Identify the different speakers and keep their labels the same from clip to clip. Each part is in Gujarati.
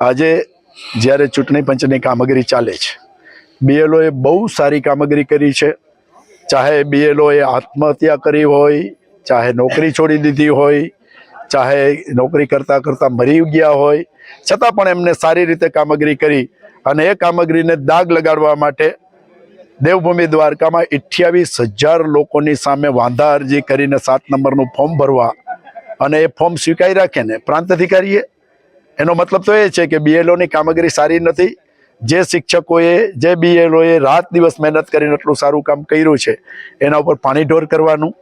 Speaker 1: આજે જ્યારે ચૂંટણી પંચની કામગીરી ચાલે છે બીએલઓએ બહુ સારી કામગીરી કરી છે. ચાહે બીએલઓએ આત્મહત્યા કરી હોય, ચાહે નોકરી છોડી દીધી હોય, ચાહે નોકરી કરતાં કરતાં મરી ગયા હોય, છતાં પણ એમને સારી રીતે કામગીરી કરી અને એ કામગીરીને દાગ લગાડવા માટે દેવભૂમિ દ્વારકામાં અઠ્યાવીસ હજાર લોકોની સામે વાંધા અરજી કરીને સાત નંબરનું ફોર્મ ભરવા અને એ ફોર્મ સ્વીકારી રાખે ને પ્રાંત અધિકારીએ એનો મતલબ તો એ છે કે બીએલઓની કામગીરી સારી નથી. જે શિક્ષકોએ, જે બીએલઓએ રાત દિવસ મહેનત કરીને એટલું સારું કામ કર્યું છે, એના ઉપર પાણી ઢોર કરવાનું.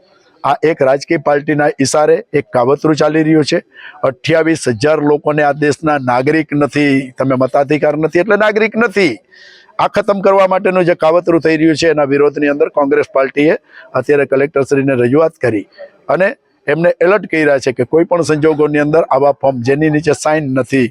Speaker 1: આ એક રાજકીય પાર્ટીના ઈશારે એક કાવતરું ચાલી રહ્યું છે. અઠ્યાવીસ હજાર લોકોને આ દેશના નાગરિક નથી. તમે મતાધિકાર નથી એટલે નાગરિક નથી. આ ખતમ કરવા માટેનું જે કાવતરું થઈ રહ્યું છે, એના વિરોધની અંદર કોંગ્રેસ પાર્ટીએ અત્યારે કલેક્ટરશ્રીને રજૂઆત કરી. અને એમને એલર્ટ કર્યા છે કે કોઈ પણ સંજોગોની અંદર આવા ફોર્મ જેની નીચે સાઇન નથી,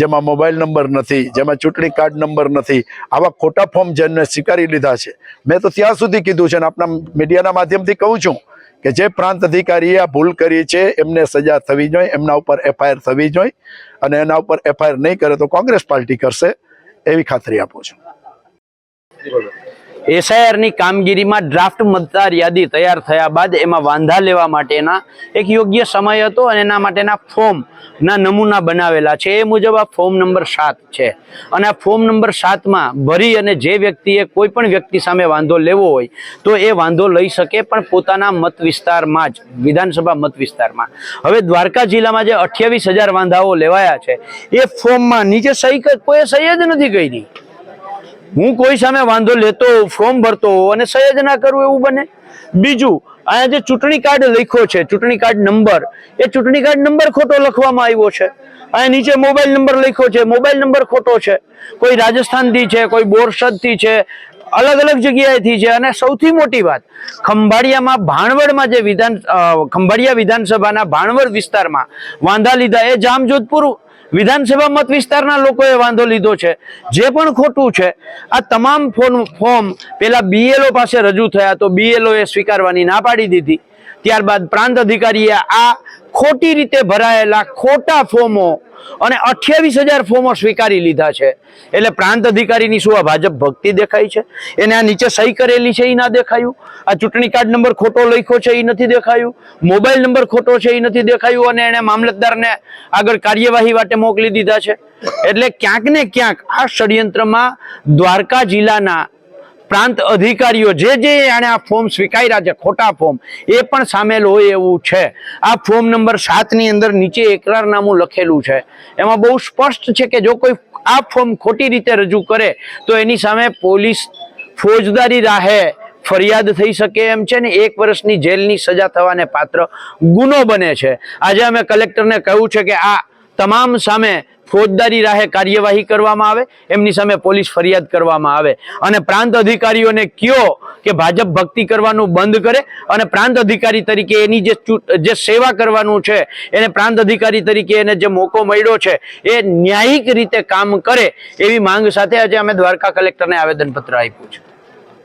Speaker 1: જેમાં મોબાઈલ નંબર નથી, જેમાં ચૂંટણી કાર્ડ નંબર નથી, આવા ખોટા ફોર્મ જેમને સ્વીકારી લીધા છે. મેં તો ત્યાં સુધી કીધું છે અને આપણા મીડિયાના માધ્યમથી કહું છું કે જે પ્રાંત અધિકારીએ આ ભૂલ કરી છે, એમને સજા થવી જોઈએ, એમના ઉપર એફઆઈઆર થવી જોઈએ અને એના ઉપર એફઆઈઆર નહીં કરે તો કોંગ્રેસ પાર્ટી કરશે એવી ખાતરી આપું છું.
Speaker 2: એસઆઈઆરની કામગીરીમાં ડ્રાફ્ટ મતદાર યાદી તૈયાર થયા બાદ એમાં વાંધા લેવા માટેના એક યોગ્ય સમય હતો અને એના માટેના ફોર્મના નમૂના બનાવેલા છે. એ મુજબ આ ફોર્મ નંબર સાત છે. અને આ ફોર્મ નંબર સાતમાં ભરી અને જે વ્યક્તિએ કોઈ પણ વ્યક્તિ સામે વાંધો લેવો હોય તો એ વાંધો લઈ શકે પણ પોતાના મત વિસ્તારમાં જ, વિધાનસભા મત વિસ્તારમાં. હવે દ્વારકા જિલ્લામાં જે અઠ્યાવીસ હજાર વાંધાઓ લેવાયા છે, એ ફોર્મમાં નીચે સહી કોઈએ સહી જ નથી કરી. હું કોઈ સામે વાંધો લેતો ફોર્મ ભરતો અને સહેજ ના કરું એવું બને. બીજું, અહીંયા જે ચૂંટણી કાર્ડ લખ્યો છે, ચૂંટણી કાર્ડ નંબર, એ ચૂંટણી કાર્ડ નંબર ખોટો લખવામાં આવ્યો છે. અહીંયા નીચે મોબાઈલ નંબર લખ્યો છે, મોબાઈલ નંબર ખોટો છે. કોઈ રાજસ્થાનથી છે, કોઈ બોરસદથી છે, અલગ અલગ જગ્યાએથી છે. અને સૌથી મોટી વાત, ખંભાળિયામાં ભાણવડમાં જે વિધાન ખંભાળિયા વિધાનસભાના ભાણવડ વિસ્તારમાં વાંધા લીધા, એ જામજોધપુર વિધાનસભા મત વિસ્તારના લોકોએ વાંધો લીધો છે. જે પણ ખોટું છે, આ તમામ ફોર્મ ફોર્મ પેલા બીએલઓ પાસે રજૂ થયા તો બીએલઓ એ સ્વીકારવાની ના પાડી દીધી. ત્યારબાદ પ્રાંત અધિકારીએ આ ખોટી રીતે ભરાયેલા ખોટા ફોર્મો અને અઠ્યાવીસ હજાર ફોર્મો સ્વીકારી લીધા છે. એટલે પ્રાંત અધિકારીની શું આ ભાજપ ભક્તિ દેખાય છે? એને આ નીચે સહી કરેલી છે એ ના દેખાયું? આ ચૂંટણી કાર્ડ નંબર ખોટો લખ્યો છે એ નથી દેખાયું? મોબાઈલ નંબર ખોટો છે એ નથી દેખાયું અને એને મામલતદારને આગળ કાર્યવાહી માટે મોકલી દીધા છે. એટલે ક્યાંક ને ક્યાંક આ ષડયંત્રમાં દ્વારકા જિલ્લાના પ્રાંત અધિકારીઓ જે જે આને આ ફોર્મ સ્વીકાર્યા છે, ખોટા ફોર્મ, એ પણ સામેલ હોય એવું છે. આ ફોર્મ નંબર સાતની અંદર નીચે એકરારનામું લખેલું છે. એમાં બહુ સ્પષ્ટ છે કે જો કોઈ આ ફોર્મ ખોટી રીતે રજૂ કરે, તો એની સામે પોલીસ ફોજદારી રાહે ફરિયાદ થઈ શકે એમ છે ને એક વર્ષની જેલની સજા થવાને પાત્ર ગુનો બને છે. આજે અમે કલેક્ટરને કહ્યું છે કે આ તમામ સામે ફોજદારી રાહે કાર્યવાહી કરવામાં આવે, એમની સામે પોલીસ ફરિયાદ કરવામાં આવે. અને પ્રાંત અધિકારીઓને કયો કે ભાજપ ભક્તિ કરવાનું બંધ કરે અને પ્રાંત અધિકારી તરીકે એની જે જે સેવા કરવાનું છે, એને પ્રાંત અધિકારી તરીકે એને જે મોકો મળ્યો છે, એ ન્યાયિક રીતે કામ કરે એવી માંગ સાથે આજે અમે દ્વારકા કલેક્ટરને આવેદનપત્ર આપ્યું છે.